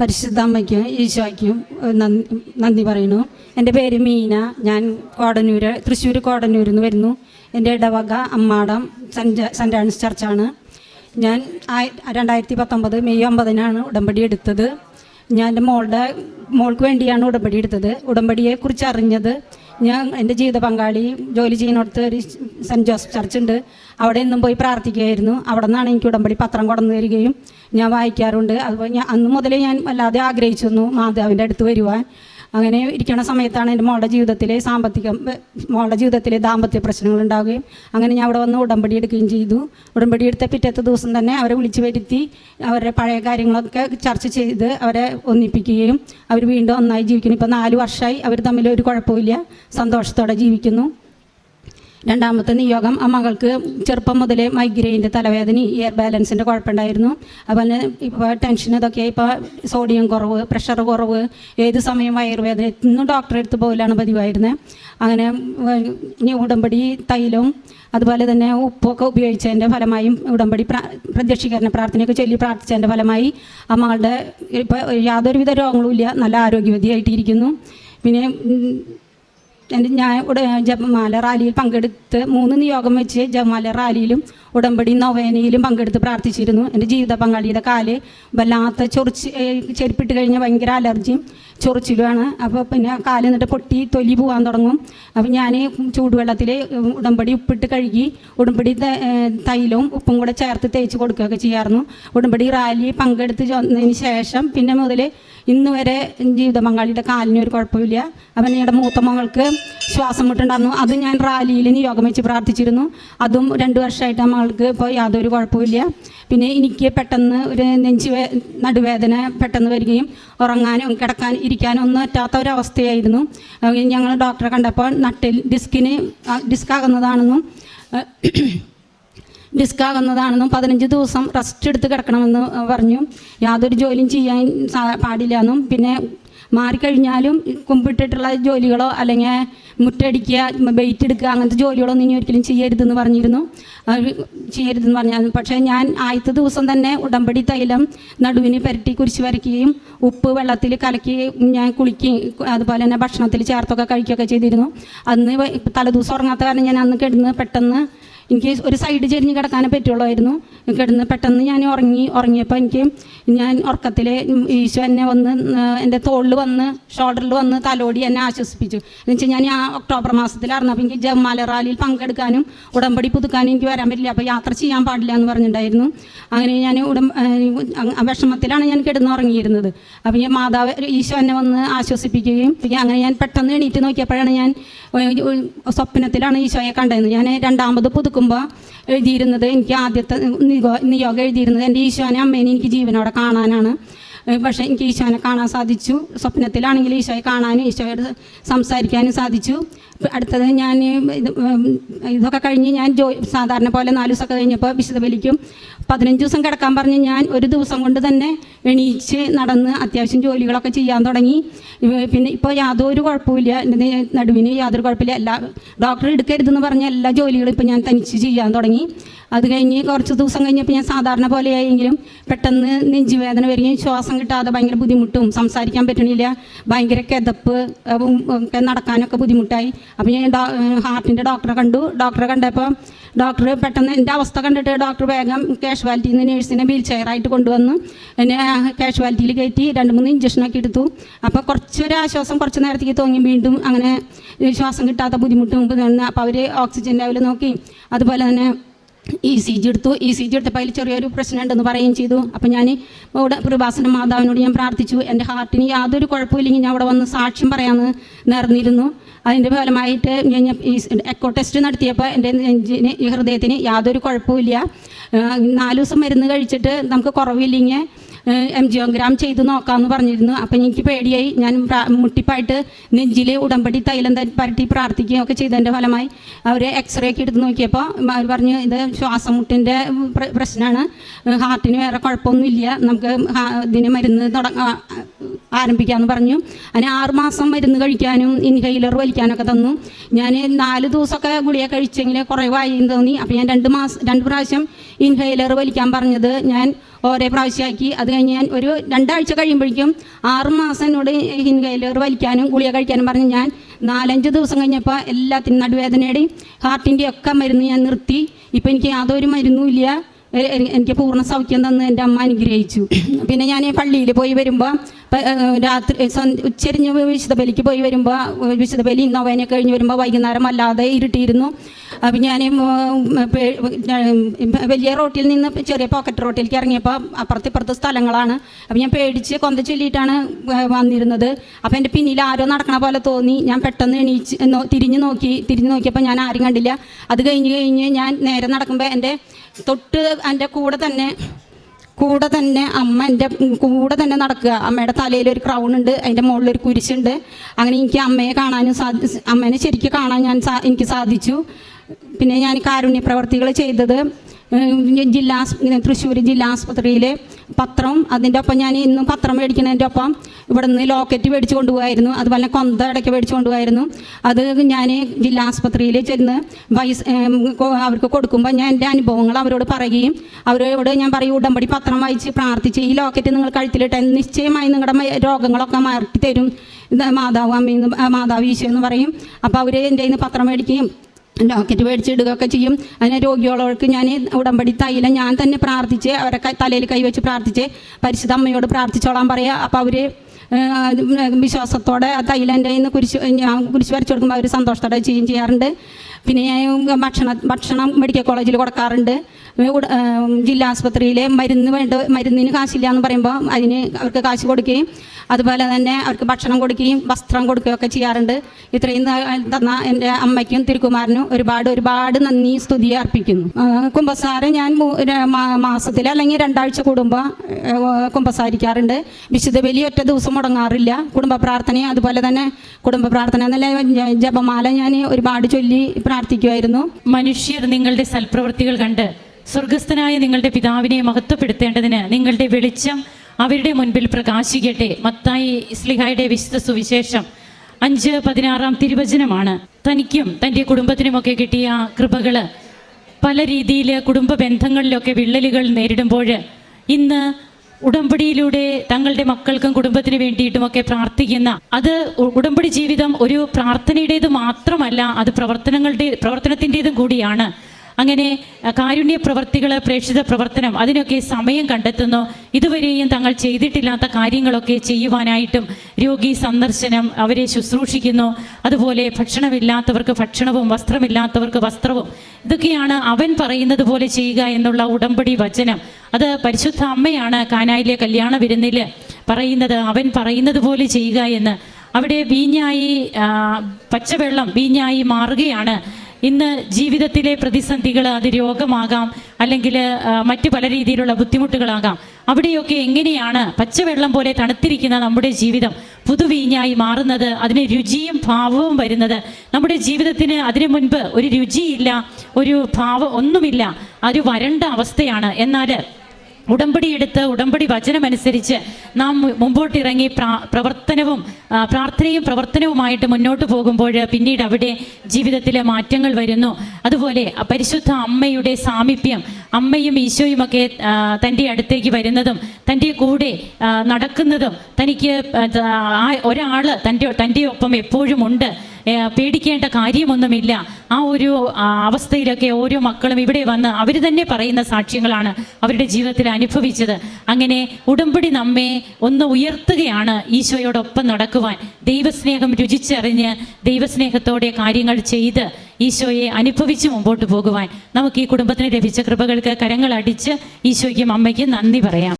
പരിശുദ്ധ അമ്മയ്ക്കും ഈശോയ്ക്കും നന്ദി പറയുന്നു. എന്റെ പേര് മീന. ഞാൻ കോടന്നൂര് തൃശ്ശൂർ കോടന്നൂരിൽ നിന്ന് വരുന്നു. എന്റെ ഇടവക അമ്മാടം സെന്റ് സെന്റ് ആൻസ് ചർച്ചാണ്. ഞാൻ രണ്ടായിരത്തി പത്തൊമ്പത് മെയ് ഒമ്പതിനാണ് ഉടമ്പടി എടുത്തത്. ഞാൻ എന്റെ മോളുടെ മോൾക്ക് വേണ്ടിയാണ് ഉടമ്പടി എടുത്തത്. ഉടമ്പടിയെക്കുറിച്ച് അറിഞ്ഞത് ഞാൻ എന്റെ ജീവിത പങ്കാളി ജോലി ചെയ്യുന്നിടത്ത് ഒരു സെന്റ് ജോസഫ് ചർച്ച് ഉണ്ട് അവിടെ നിന്നും പോയി പ്രാർത്ഥിക്കുകയായിരുന്നു. അവിടെ നിന്നാണ് എനിക്ക് ഉടമ്പടി പത്രം കൊടന്നു തരികയും ഞാൻ വായിക്കാറുണ്ട്. അതുപോലെ ഞാൻ അന്ന് മുതലേ ഞാൻ വല്ലാതെ ആഗ്രഹിച്ചിരുന്നു മാധവിന്റെ അടുത്ത് വരുവാൻ. അങ്ങനെ ഇരിക്കുന്ന സമയത്താണ് എന്റെ മോളുടെ ജീവിതത്തിലെ സാമ്പത്തിക മോളുടെ ജീവിതത്തിലെ ദാമ്പത്യ പ്രശ്നങ്ങൾ ഉണ്ടാവുകയും അങ്ങനെ ഞാൻ അവിടെ വന്ന് ഉടമ്പടി എടുക്കുകയും ചെയ്തു. ഉടമ്പടി എടുത്ത പിറ്റത്തെ ദിവസം തന്നെ അവരെ വിളിച്ചു വരുത്തി അവരുടെ പഴയ കാര്യങ്ങളൊക്കെ ചർച്ച ചെയ്ത് അവരെ ഒന്നിപ്പിക്കുകയും അവർ വീണ്ടും ഒന്നായി ജീവിക്കുന്നു. ഇപ്പോൾ നാല് വർഷമായി അവർ തമ്മിൽ ഒരു കുഴപ്പമില്ല സന്തോഷത്തോടെ ജീവിക്കുന്നു. രണ്ടാമത്തെ നിയോഗം ആ മകൾക്ക് ചെറുപ്പം മുതലേ മൈഗ്രെയിന്റെ തലവേദന ഇയർ ബാലൻസിന്റെ കുഴപ്പമുണ്ടായിരുന്നു. അതുപോലെ ഇപ്പോൾ ടെൻഷൻ ഇതൊക്കെ ഇപ്പോൾ സോഡിയം കുറവ് പ്രഷർ കുറവ് ഏത് സമയം വയറുവേദന ഇന്നും ഡോക്ടറെ അടുത്ത് പോകലാണ് പതിവായിരുന്നത് അങ്ങനെ ഉടമ്പടി തൈലവും അതുപോലെ തന്നെ ഉപ്പൊക്കെ ഉപയോഗിച്ചതിന്റെ ഫലമായും ഉടമ്പടി പ്രാ പ്രത്യക്ഷീകരണ പ്രാർത്ഥനയൊക്കെ ചൊല്ലി പ്രാർത്ഥിച്ചതിന്റെ ഫലമായി ആ മകളുടെ ഇപ്പോൾ യാതൊരുവിധ രോഗങ്ങളും ഇല്ല നല്ല ആരോഗ്യവതിയായിട്ടിരിക്കുന്നു. പിന്നെ എന്റെ ഞാൻ ജപമാല റാലിയിൽ പങ്കെടുത്ത് മൂന്ന് നിയോഗം വെച്ച് ജപമാല റാലിയിലും ഉടമ്പടി നവേനയിലും പങ്കെടുത്ത് പ്രാർത്ഥിച്ചിരുന്നു. എന്റെ ജീവിത പങ്കാളിയുടെ കാൽ വല്ലാത്ത ചൊറിച്ച് ചെരുപ്പിട്ട് കഴിഞ്ഞാൽ ഭയങ്കര അലർജിയും ചൊറിച്ചിലുമാണ്. അപ്പോൾ പിന്നെ കാൽ എന്നിട്ട് പൊട്ടി തൊലി പോകാൻ തുടങ്ങും. അപ്പോൾ ഞാൻ ചൂടുവെള്ളത്തിൽ ഉടമ്പടി ഉപ്പിട്ട് കഴുകി ഉടമ്പടി തൈലവും ഉപ്പും കൂടെ ചേർത്ത് തേച്ച് കൊടുക്കുകയൊക്കെ ചെയ്യാറുന്നു. ഉടമ്പടി റാലി പങ്കെടുത്ത് ചെന്നതിന് ശേഷം പിന്നെ മുതൽ ഇന്ന് വരെ ജീവിത പങ്കാളിയുടെ കാലിന് ഒരു കുഴപ്പമില്ല. അവൻ എന്റെ മൂത്ത മകൾക്ക് ശ്വാസം മുട്ടുണ്ടായിരുന്നു. അത് ഞാൻ റാലിയിൽ നിയോഗം വെച്ച് പ്രാർത്ഥിച്ചിരുന്നു. അതും രണ്ട് വർഷമായിട്ട് ആ മകൾക്ക് ഇപ്പോൾ യാതൊരു കുഴപ്പമില്ല പിന്നെ എനിക്ക് പെട്ടെന്ന് ഒരു നെഞ്ച് നടുവേദന പെട്ടെന്ന് വരികയും ഉറങ്ങാനും കിടക്കാൻ ഇരിക്കാനും ഒന്നും പറ്റാത്ത ഒരവസ്ഥയായിരുന്നു. ഞങ്ങൾ ഡോക്ടറെ കണ്ടപ്പോൾ നട്ടിൽ ഡിസ്കിന് ഡിസ്ക് ആകുന്നതാണെന്നും ഡിസ്ക് ആകുന്നതാണെന്നും പതിനഞ്ച് ദിവസം റെസ്റ്റ് എടുത്ത് കിടക്കണമെന്ന് പറഞ്ഞു. യാതൊരു ജോലിയും ചെയ്യാൻ പാടില്ല എന്നും. പിന്നെ മാറിക്കഴിഞ്ഞാലും കുമ്പിട്ടിട്ടുള്ള ജോലികളോ അല്ലെങ്കിൽ മുറ്റടിക്കുക ബെയ്റ്റ് എടുക്കുക അങ്ങനത്തെ ജോലികളൊന്നും ഇനി ഒരിക്കലും ചെയ്യരുതെന്ന് പറഞ്ഞിരുന്നു. ചെയ്യരുതെന്ന് പറഞ്ഞു പക്ഷേ ഞാൻ ആദ്യത്തെ ദിവസം തന്നെ ഉടമ്പടി തൈലം നടുവിന് പുരട്ടി കുരിശ് വരയ്ക്കുകയും ഉപ്പ് വെള്ളത്തിൽ കലക്കി ഞാൻ കുളിക്കുകയും അതുപോലെ തന്നെ ഭക്ഷണത്തിൽ ചേർത്തൊക്കെ കഴിക്കുകയൊക്കെ ചെയ്തിരുന്നു. അന്ന് തലേദിവസം ഉറങ്ങാത്ത കാരണം ഞാൻ അന്ന് കിടന്ന് പെട്ടെന്ന് എനിക്ക് ഒരു സൈഡ് ചെരിഞ്ഞ് കിടക്കാനേ പറ്റുള്ളായിരുന്നു. കിടന്ന് പെട്ടെന്ന് ഞാൻ ഉറങ്ങി ഉറങ്ങിയപ്പോൾ എനിക്ക് ഞാൻ ഉറക്കത്തിൽ ഈശോ എന്നെ വന്ന് എന്റെ തോളിൽ വന്ന് ഷോൾഡറിൽ വന്ന് തലോടി എന്നെ ആശ്വസിപ്പിച്ചു. എന്ന് വെച്ചാൽ ഞാൻ ആ ഒക്ടോബർ മാസത്തിൽ അപ്പോൾ എനിക്ക് ജമാല റാലിയിൽ പങ്കെടുക്കാനും ഉടമ്പടി പുതുക്കാനും എനിക്ക് വരാൻ പറ്റില്ല. അപ്പോൾ യാത്ര ചെയ്യാൻ പാടില്ല എന്ന് പറഞ്ഞിട്ടുണ്ടായിരുന്നു. അങ്ങനെ ഞാൻ ഉടം വിഷമത്തിലാണ് ഞാൻ കിടന്നുറങ്ങിയിരുന്നത് അപ്പോൾ ഞാൻ മാതാവ് ഈശോ എന്നെ വന്ന് ആശ്വസിപ്പിക്കുകയും അങ്ങനെ ഞാൻ പെട്ടെന്ന് എണീറ്റ് നോക്കിയപ്പോഴാണ് ഞാൻ സ്വപ്നത്തിലാണ് ഈശോയെ കണ്ടത്. ഞാൻ രണ്ടാമത് പുതുക്കുമ്പോൾ എഴുതിയിരുന്നത് എനിക്ക് ആദ്യത്തെ നിയോഗം എഴുതിയിരുന്നത് എന്റെ ഈശോനെ അമ്മേനെ എനിക്ക് ജീവനോടെ കാണാനാണ്. പക്ഷേ എനിക്ക് ഈശോനെ കാണാൻ സാധിച്ചു. സ്വപ്നത്തിലാണെങ്കിൽ ഈശോയെ കാണാനും ഈശോയോട് സംസാരിക്കാനും സാധിച്ചു. അടുത്തത് ഞാൻ ഇത് ഇതൊക്കെ കഴിഞ്ഞ് ഞാൻ ജോ സാധാരണ പോലെ നാല് ദിവസമൊക്കെ കഴിഞ്ഞപ്പോൾ വിശുദ്ധ ബലിക്കും. പതിനഞ്ച് ദിവസം കിടക്കാൻ പറഞ്ഞ് ഞാൻ ഒരു ദിവസം കൊണ്ട് തന്നെ എണീച്ച് നടന്ന് അത്യാവശ്യം ജോലികളൊക്കെ ചെയ്യാൻ തുടങ്ങി. പിന്നെ ഇപ്പോൾ യാതൊരു കുഴപ്പമില്ല എന്റെ നടുവിന് യാതൊരു കുഴപ്പമില്ല. എല്ലാ ഡോക്ടർ എടുക്കരുതെന്ന് പറഞ്ഞ എല്ലാ ജോലികളും ഇപ്പോൾ ഞാൻ തനിച്ച് ചെയ്യാൻ തുടങ്ങി. അത് കഴിഞ്ഞ് കുറച്ച് ദിവസം കഴിഞ്ഞപ്പോൾ ഞാൻ സാധാരണ പോലെയായെങ്കിലും പെട്ടെന്ന് നെഞ്ചുവേദന വരികയും ശ്വാസം കിട്ടാതെ ഭയങ്കര ബുദ്ധിമുട്ടും സംസാരിക്കാൻ പറ്റണില്ല. ഭയങ്കര കിതപ്പ് നടക്കാനൊക്കെ ബുദ്ധിമുട്ടായി. അപ്പോൾ ഞാൻ ഹാർട്ടിന്റെ ഡോക്ടറെ കണ്ടു. ഡോക്ടറെ കണ്ടപ്പോൾ ഡോക്ടർ പെട്ടെന്ന് എന്റെ അവസ്ഥ കണ്ടിട്ട് ഡോക്ടർ വേഗം കാഷ്വാലിറ്റിയിൽ നിന്ന് നേഴ്സിനെ വീൽ ചെയറായിട്ട് കൊണ്ടുവന്ന്. എന്നെ കാഷ്വാലിറ്റിയിൽ കയറ്റി രണ്ട് മൂന്ന് ഇഞ്ചക്ഷനൊക്കെ എടുത്തു. അപ്പോൾ കുറച്ചൊരു ആശ്വാസം കുറച്ച് നേരത്തേക്ക് തോങ്ങി വീണ്ടും അങ്ങനെ ശ്വാസം കിട്ടാത്ത ബുദ്ധിമുട്ടും അപ്പോൾ അവർ ഓക്സിജൻ ലെവൽ നോക്കി. അതുപോലെ തന്നെ ഇ സി ജി എടുത്തു. ഇ സി ജി എടുത്തപ്പോൾ അതിൽ ചെറിയൊരു പ്രശ്നം ഉണ്ടെന്ന് പറയുകയും ചെയ്തു. അപ്പോൾ ഞാൻ ഇവിടെ പ്രഭാസന മാതാവിനോട് ഞാൻ പ്രാർത്ഥിച്ചു. എന്റെ ഹാർട്ടിന് യാതൊരു കുഴപ്പമില്ലെങ്കിൽ ഞാൻ അവിടെ വന്ന് സാക്ഷ്യം പറയാമെന്ന് നേർന്നിരുന്നു. അതിന്റെ ഫലമായിട്ട് ഞാൻ ഈ എക്കോ ടെസ്റ്റ് നടത്തിയപ്പോൾ എന്റെ നെഞ്ചിന് ഈ ഹൃദയത്തിന് യാതൊരു കുഴപ്പമില്ല നാല് ദിവസം മരുന്ന് കഴിച്ചിട്ട് നമുക്ക് കുറവില്ലെങ്കിൽ എം ജിയോഗ്രാം ചെയ്ത് നോക്കാമെന്ന് പറഞ്ഞിരുന്നു. അപ്പം എനിക്ക് പേടിയായി. ഞാൻ മുട്ടിപ്പായിട്ട് നെഞ്ചിൽ ഉടമ്പടി തൈലം പരട്ടി പ്രാർത്ഥിക്കുകയും ഒക്കെ ചെയ്തതിന്റെ ഫലമായി അവർ എക്സ്റേ ഒക്കെ എടുത്ത് നോക്കിയപ്പോൾ അവർ പറഞ്ഞു ഇത് ശ്വാസം മുട്ടിന്റെ പ്രശ്നമാണ് ഹാർട്ടിന് വേറെ കുഴപ്പമൊന്നുമില്ല നമുക്ക് ഇതിന് മരുന്ന് തുടങ്ങ ആരംഭിക്കാമെന്ന് പറഞ്ഞു. അതിന് ആറുമാസം മരുന്ന് കഴിക്കാനും ഇൻഹൈലർ വലിക്കാനൊക്കെ തന്നു. ഞാൻ നാല് ദിവസമൊക്കെ ഗുളിക കഴിച്ചെങ്കിൽ കുറവായി തോന്നി. അപ്പോൾ ഞാൻ രണ്ട് മാസം രണ്ട് പ്രാവശ്യം ഇൻഹൈലർ വലിക്കാൻ പറഞ്ഞത് ഞാൻ ഓരോ പ്രാവശ്യമാക്കി. അത് കഴിഞ്ഞ് ഞാൻ ഒരു രണ്ടാഴ്ച കഴിയുമ്പോഴേക്കും ആറ് മാസം എന്നോട് ഇൻഹൈലർ വലിക്കാനും ഗുളിക കഴിക്കാനും പറഞ്ഞ് ഞാൻ നാലഞ്ച് ദിവസം കഴിഞ്ഞപ്പോൾ എല്ലാത്തിനും നടുവേദനയുടെയും ഹാർട്ടിന്റെയും ഒക്കെ മരുന്ന് ഞാൻ നിർത്തി. ഇപ്പം എനിക്ക് യാതൊരു മരുന്നും ഇല്ല. എനിക്ക് പൂർണ സൗഖ്യം തന്ന് എന്റെ അമ്മ അനുഗ്രഹിച്ചു. പിന്നെ ഞാൻ പള്ളിയിൽ പോയി വരുമ്പോൾ രാത്രി ഉച്ചരിഞ്ഞ് വിശുദ്ധ ബലിക്ക് പോയി വരുമ്പോൾ വിശുദ്ധ ബലി നൊവേനെ കഴിഞ്ഞ് വരുമ്പോൾ വൈകുന്നേരം അല്ലാതെ ഇരുട്ടിയിരുന്നു. അപ്പം ഞാൻ വലിയ റോട്ടിൽ നിന്ന് ചെറിയ പോക്കറ്റ് റോട്ടിലേക്ക് ഇറങ്ങിയപ്പോൾ അപ്പുറത്ത് ഇപ്പുറത്ത് സ്ഥലങ്ങളാണ്. അപ്പം ഞാൻ പേടിച്ച് കൊന്ത ചൊല്ലിയിട്ടാണ് വന്നിരുന്നത്. അപ്പം എന്റെ പിന്നിൽ ആരോ നടക്കണ പോലെ തോന്നി. ഞാൻ പെട്ടെന്ന് എണീച്ച് തിരിഞ്ഞ് നോക്കി തിരിഞ്ഞ് നോക്കിയപ്പോൾ ഞാൻ ആരും കണ്ടില്ല. അത് കഴിഞ്ഞ് കഴിഞ്ഞ് ഞാൻ നേരെ നടക്കുമ്പോൾ എന്റെ തൊട്ട് എന്റെ കൂടെ തന്നെ കൂടെ തന്നെ അമ്മ എന്റെ കൂടെ തന്നെ നടക്കുക. അമ്മയുടെ തലയിൽ ഒരു ക്രൗൺ ഉണ്ട് അതിന്റെ മുകളിൽ ഒരു കുരിശുണ്ട്. അങ്ങനെ എനിക്ക് അമ്മയെ കാണാനും സാധി അമ്മേനെ ശരിക്കും കാണാൻ ഞാൻ എനിക്ക് സാധിച്ചു. പിന്നെ ഞാൻ കാരുണ്യ പ്രവർത്തികൾ ചെയ്തത് ജില്ലാ തൃശ്ശൂർ ജില്ലാ ആസ്പത്രിയിലെ പത്രം അതിന്റെ ഒപ്പം ഞാൻ ഇന്നും പത്രം മേടിക്കുന്നതിന്റെ ഒപ്പം ഇവിടെ നിന്ന് ലോക്കറ്റ് മേടിച്ചു കൊണ്ടുപോകായിരുന്നു. അതുപോലെ കൊന്ത ഇടയ്ക്ക് മേടിച്ചു കൊണ്ടുപോകായിരുന്നു. അത് ഞാൻ ജില്ലാ ആസ്പത്രിയിൽ ചെന്ന് വയസ് അവർക്ക് കൊടുക്കുമ്പോൾ ഞാൻ എന്റെ അനുഭവങ്ങൾ അവരോട് പറയുകയും അവരോട് ഞാൻ പറയും ഉടമ്പടി പത്രം വായിച്ച് പ്രാർത്ഥിച്ച് ഈ ലോക്കറ്റ് നിങ്ങൾ കഴുത്തിലിട്ട് നിശ്ചയമായി നിങ്ങളുടെ രോഗങ്ങളൊക്കെ മാറ്റി തരും. മാതാവ് അമ്മയെന്ന് മാതാവ് ഈശോ എന്ന് പറയും. അപ്പോൾ അവർ എന്റെ നിന്ന് പത്രം മേടിക്കുകയും ലോക്കറ്റ് മേടിച്ചിടുകയൊക്കെ ചെയ്യും. അതിനെ രോഗികളോൾക്ക് ഞാൻ ഉടമ്പടി തൈല ഞാൻ തന്നെ പ്രാർത്ഥിച്ച് അവരെ തലയിൽ കൈവച്ച് പ്രാർത്ഥിച്ച് പരിശുദ്ധ അമ്മയോട് പ്രാർത്ഥിച്ചോളാൻ പറയുക അപ്പോൾ അവർ വിശ്വാസത്തോടെ തൈലം എന്റെ നിന്ന് കുരിശ് ഞാൻ കുരിശ് വരച്ചു കൊടുക്കുമ്പോൾ അവർ സന്തോഷത്തോടെ ചെയ്യും ചെയ്യാറുണ്ട്. പിന്നെ ഞാൻ ഭക്ഷണ ഭക്ഷണം മെഡിക്കൽ കോളേജിൽ കൊടുക്കാറുണ്ട്. ജില്ലാ ആസ്പത്രിയിലെ മരുന്ന് വേണ്ട മരുന്നിന് കാശില്ല എന്ന് പറയുമ്പോൾ അതിന് അവർക്ക് കാശ് കൊടുക്കുകയും അതുപോലെ തന്നെ അവർക്ക് ഭക്ഷണം കൊടുക്കുകയും വസ്ത്രം കൊടുക്കുകയും ഒക്കെ ചെയ്യാറുണ്ട്. ഇത്രയും തന്ന എന്റെ അമ്മയ്ക്കും തിരുക്കുമാരനും ഒരുപാട് ഒരുപാട് നന്ദി സ്തുതി അർപ്പിക്കുന്നു. കുമ്പസാരം ഞാൻ മാസത്തിൽ അല്ലെങ്കിൽ രണ്ടാഴ്ച കൂടുമ്പോൾ കുമ്പസാരിക്കാറുണ്ട്. വിശുദ്ധ ബലി ഒറ്റ ദിവസം മുടങ്ങാറില്ല. കുടുംബ പ്രാർത്ഥന അതുപോലെ തന്നെ കുടുംബ പ്രാർത്ഥന എന്നല്ല ജപമാല ഞാൻ ഒരുപാട് ചൊല്ലി പ്രാർത്ഥിക്കുമായിരുന്നു മനുഷ്യർ നിങ്ങളുടെ സൽപ്രവൃത്തികൾ കണ്ട് സ്വർഗസ്ഥനായ നിങ്ങളുടെ പിതാവിനെ മഹത്വപ്പെടുത്തേണ്ടതിന് നിങ്ങളുടെ വെളിച്ചം അവരുടെ മുൻപിൽ പ്രകാശിക്കട്ടെ. മത്തായി ഇസ്ലിഹായുടെ വിശുദ്ധ സുവിശേഷം അഞ്ച് പതിനാറാം തിരുവചനമാണ്. തനിക്കും തന്റെ കുടുംബത്തിനുമൊക്കെ കിട്ടിയ കൃപകൾ പല രീതിയിൽ കുടുംബ ബന്ധങ്ങളിലൊക്കെ വിള്ളലുകൾ നേരിടുമ്പോൾ ഇന്ന് ഉടമ്പടിയിലൂടെ തങ്ങളുടെ മക്കൾക്കും കുടുംബത്തിന് വേണ്ടിയിട്ടുമൊക്കെ പ്രാർത്ഥിക്കുന്ന അത് ഉടമ്പടി ജീവിതം ഒരു പ്രാർത്ഥനയുടേത് മാത്രമല്ല അത് പ്രവർത്തനങ്ങളുടെ പ്രവർത്തനത്തിന്റെതും കൂടിയാണ്. അങ്ങനെ കാരുണ്യ പ്രവർത്തികൾ പ്രേക്ഷിത പ്രവർത്തനം അതിനൊക്കെ സമയം കണ്ടെത്തുന്നു. ഇതുവരെയും തങ്ങൾ ചെയ്തിട്ടില്ലാത്ത കാര്യങ്ങളൊക്കെ ചെയ്യുവാനായിട്ടും രോഗി സന്ദർശനം അവരെ ശുശ്രൂഷിക്കുന്നു. അതുപോലെ ഭക്ഷണമില്ലാത്തവർക്ക് ഭക്ഷണവും വസ്ത്രമില്ലാത്തവർക്ക് വസ്ത്രവും ഇതൊക്കെയാണ് അവൻ പറയുന്നത് പോലെ ചെയ്യുക എന്നുള്ള ഉടമ്പടി വചനം. അത് പരിശുദ്ധ അമ്മയാണ് കാനായിലെ കല്യാണ വിരുന്നിൽ പറയുന്നത് അവൻ പറയുന്നത് പോലെ ചെയ്യുക എന്ന്. അവിടെ വീഞ്ഞായി പച്ചവെള്ളം വീഞ്ഞായി മാറുകയാണ്. ഇന്ന് ജീവിതത്തിലെ പ്രതിസന്ധികൾ അത് രോഗമാകാം അല്ലെങ്കിൽ മറ്റു പല രീതിയിലുള്ള ബുദ്ധിമുട്ടുകളാകാം. അവിടെയൊക്കെ എങ്ങനെയാണ് പച്ചവെള്ളം പോലെ തണുത്തിരിക്കുന്ന നമ്മുടെ ജീവിതം പുതുവീഞ്ഞായി മാറുന്നത് അതിന് രുചിയും ഭാവവും വരുന്നത്? നമ്മുടെ ജീവിതത്തിന് അതിനു മുൻപ് ഒരു രുചിയില്ല ഒരു ഭാവം ഒന്നുമില്ല ഒരു വരണ്ട അവസ്ഥയാണ്. എന്നാൽ ഉടമ്പടി എടുത്ത് ഉടമ്പടി വചനമനുസരിച്ച് നാം മുമ്പോട്ടിറങ്ങി പ്രവർത്തനവും പ്രാർത്ഥനയും പ്രവർത്തനവുമായിട്ട് മുന്നോട്ട് പോകുമ്പോൾ പിന്നീട് അവിടെ ജീവിതത്തിലെ മാറ്റങ്ങൾ വരുന്നു. അതുപോലെ പരിശുദ്ധ അമ്മയുടെ സാമീപ്യം അമ്മയും ഈശോയുമൊക്കെ തന്റെ അടുത്തേക്ക് വരുന്നതും തന്റെ കൂടെ നടക്കുന്നതും തനിക്ക് ഒരാൾ തന്റെ തന്റെ ഒപ്പം എപ്പോഴും ഉണ്ട്. പേടിക്കേണ്ട കാര്യമൊന്നുമില്ല. ആ ഒരു അവസ്ഥയിലൊക്കെ ഓരോ മക്കളും ഇവിടെ വന്ന് അവർ തന്നെ പറയുന്ന സാക്ഷ്യങ്ങളാണ് അവരുടെ ജീവിതത്തിൽ അനുഭവിച്ചത്. അങ്ങനെ ഉടമ്പടി നമ്മെ ഒന്ന് ഉയർത്തുകയാണ് ഈശോയോടൊപ്പം നടക്കുവാൻ. ദൈവസ്നേഹം രുചിച്ചറിഞ്ഞ് ദൈവസ്നേഹത്തോടെ കാര്യങ്ങൾ ചെയ്ത് ഈശോയെ അനുഭവിച്ച് മുമ്പോട്ട് പോകുവാൻ. നമുക്ക് ഈ കുടുംബത്തിന് ലഭിച്ച കൃപകൾക്ക് കരങ്ങളടിച്ച് ഈശോയ്ക്കും അമ്മയ്ക്കും നന്ദി പറയാം.